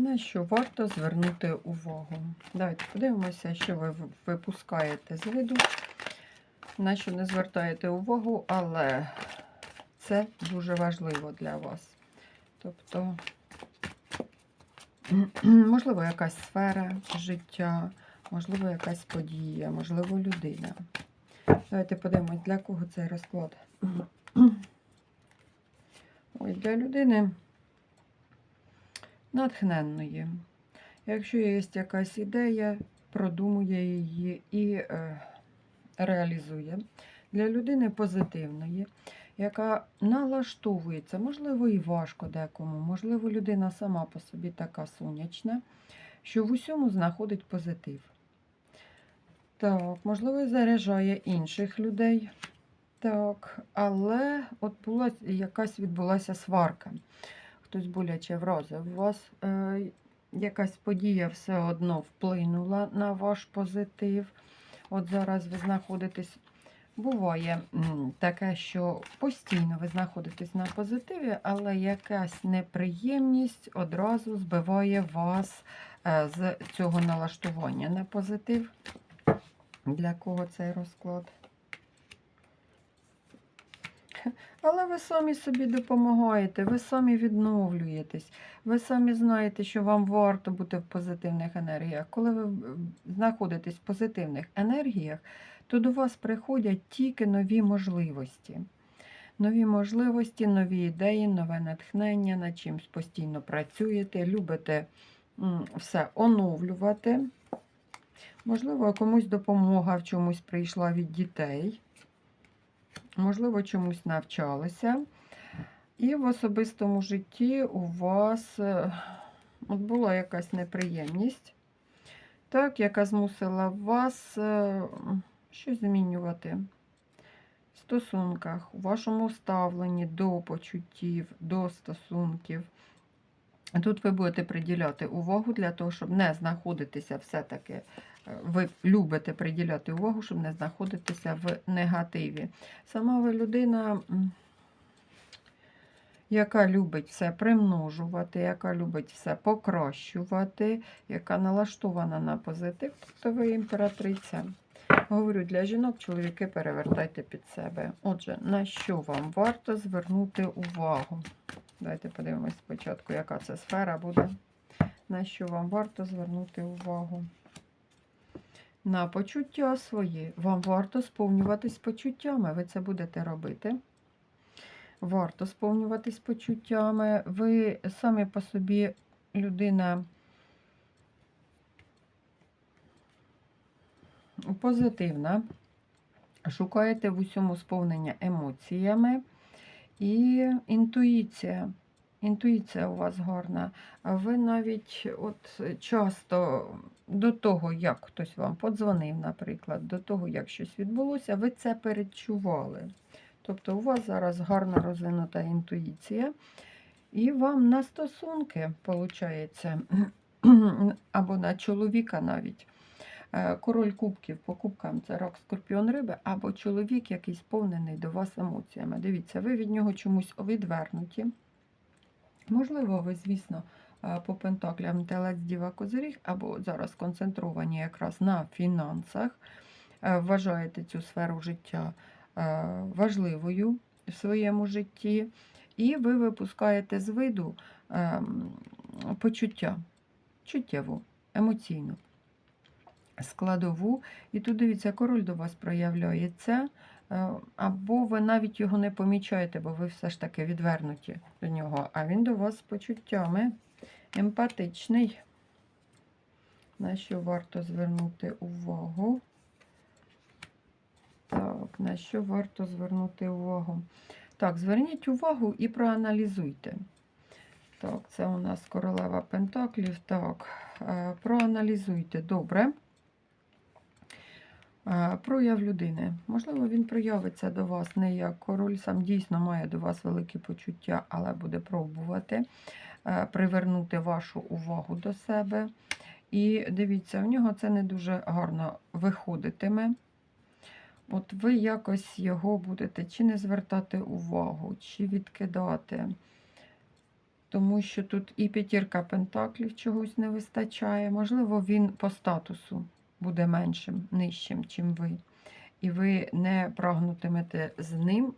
На що варто звернути увагу? Давайте подивимося, що ви випускаєте з виду, на що не звертаєте увагу, але це дуже важливо для вас. Тобто, можливо, якась сфера життя, можливо, якась подія, можливо, людина. Давайте подивимось, для кого цей розклад. Ой, для людини натхненної. Якщо є якась ідея, продумує її і е, реалізує. Для людини позитивної, яка налаштовується, можливо, і важко декому, можливо, людина сама по собі така сонячна, що в усьому знаходить позитив. Так, можливо, заряджає інших людей. Так, але от була якась відбулася сварка. Хтось боляче вразив вас. Е, якась подія все одно вплинула на ваш позитив. От зараз ви знаходитесь. Буває таке, що постійно ви знаходитесь на позитиві, але якась неприємність одразу збиває вас е, з цього налаштування на позитив. Для кого цей розклад? Але ви самі собі допомагаєте, ви самі відновлюєтесь, ви самі знаєте, що вам варто бути в позитивних енергіях. Коли ви знаходитесь в позитивних енергіях, то до вас приходять тільки нові можливості. Нові можливості, нові ідеї, нове натхнення, над чимось постійно працюєте, любите все оновлювати. Можливо, комусь допомога в чомусь прийшла від дітей. Можливо, чомусь навчалися. І в особистому житті у вас е, от була якась неприємність, так, яка змусила вас е, щось змінювати в стосунках, у вашому ставленні до почуттів, до стосунків. Тут ви будете приділяти увагу для того, щоб не знаходитися все-таки, ви любите приділяти увагу, щоб не знаходитися в негативі. Сама ви людина, яка любить все примножувати, яка любить все покращувати, яка налаштована на позитив, тобто ви імператриця. Говорю, для жінок, чоловіки перевертайте під себе. Отже, на що вам варто звернути увагу? Давайте подивимось спочатку, яка це сфера буде. На що вам варто звернути увагу? На почуття свої. Вам варто сповнюватись почуттями. Ви це будете робити. Варто сповнюватись почуттями. Ви самі по собі людина позитивна. Шукаєте в усьому сповнення емоціями. І інтуїція. Інтуїція у вас гарна. Ви навіть от часто до того, як хтось вам подзвонив, наприклад, до того, як щось відбулося, ви це передчували. Тобто у вас зараз гарно розвинута інтуїція, і вам на стосунки, виходить, або на чоловіка навіть. Е, Король кубків по кубкам це рак скорпіон риби, або чоловік, який сповнений до вас емоціями. Дивіться, ви від нього чомусь відвернуті. Можливо, ви, звісно, по пентаклям телець діва козиріг, або зараз концентровані якраз на фінансах, е, вважаєте цю сферу життя е, важливою в своєму житті, і ви випускаєте з виду ем, почуття, чуттєву, емоційну складову. І тут дивіться, король до вас проявляється, е, або ви навіть його не помічаєте, бо ви все ж таки відвернуті до нього. А він до вас з почуттями емпатичний. На що варто звернути увагу? Так, на що варто звернути увагу? Так, зверніть увагу і проаналізуйте. Так, це у нас королева Пентаклів. Так, е, проаналізуйте добре. Е, Прояв людини. Можливо, він проявиться до вас не як король, сам дійсно має до вас великі почуття, але буде пробувати привернути вашу увагу до себе. І дивіться, в нього це не дуже гарно виходитиме. От ви якось його будете чи не звертати увагу, чи відкидати. тому що тут і п'ятірка пентаклів чогось не вистачає. Можливо, він по статусу буде меншим, нижчим, чим ви. І ви не прагнутимете з ним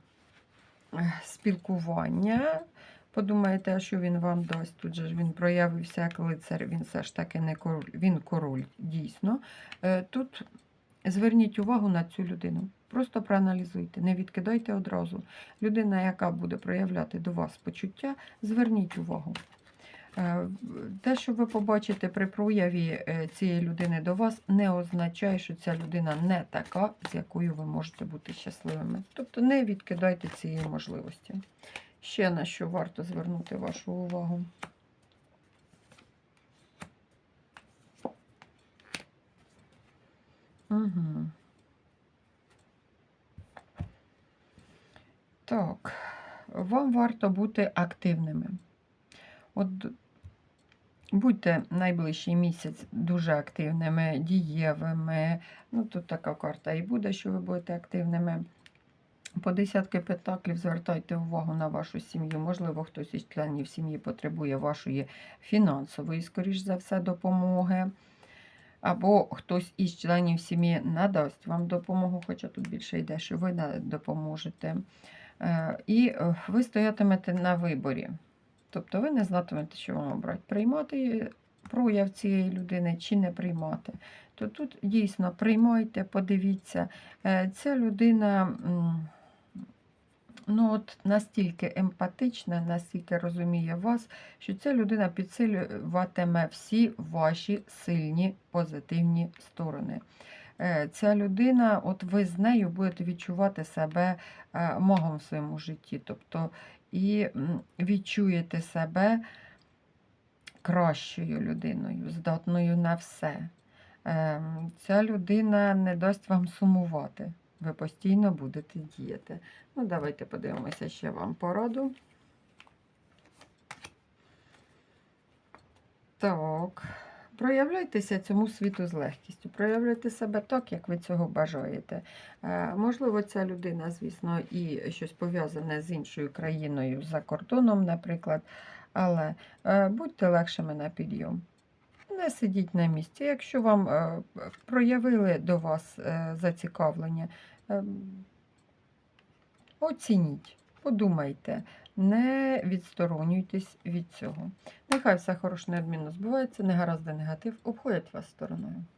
е, спілкування. Подумаєте, що він вам дасть. Тут же він проявився як лицар, він все ж таки не король, він король, дійсно. Е, Тут зверніть увагу на цю людину. Просто проаналізуйте, не відкидайте одразу. Людина, яка буде проявляти до вас почуття, зверніть увагу. Е, Те, що ви побачите при прояві е, цієї людини до вас, не означає, що ця людина не така, з якою ви можете бути щасливими. Тобто не відкидайте цієї можливості. Ще на що варто звернути вашу увагу. Угу. Так, вам варто бути активними. От будьте найближчий місяць дуже активними, дієвими. Ну, тут така карта і буде, що ви будете активними. По десятки пентаклів звертайте увагу на вашу сім'ю. Можливо, хтось із членів сім'ї потребує вашої фінансової, скоріш за все, допомоги. Або хтось із членів сім'ї надасть вам допомогу, хоча тут більше йде, що ви допоможете. Е, І е, ви стоятимете на виборі. Тобто ви не знатимете, що вам обрати. Приймати прояв цієї людини чи не приймати. То тут дійсно приймайте, подивіться. Е, Ця людина ну, от настільки емпатична, настільки розуміє вас, що ця людина підсилюватиме всі ваші сильні позитивні сторони. Е, Ця людина, от ви з нею будете відчувати себе е, магом в своєму житті. Тобто і відчуєте себе кращою людиною, здатною на все. Ем, Ця людина не дасть вам сумувати. Ви постійно будете діяти. Ну, давайте подивимося ще вам пораду. Так. Проявляйтеся цьому світу з легкістю. Проявляйте себе так, як ви цього бажаєте. Е, Можливо, ця людина, звісно, і щось пов'язане з іншою країною за кордоном, наприклад. Але е, будьте легшими на підйом. Не сидіть на місці. Якщо вам е, проявили до вас е, зацікавлення, е, оцініть, подумайте, не відсторонюйтесь від цього. Нехай все хороше неодмінно збувається, негаразди негатив обходять вас стороною.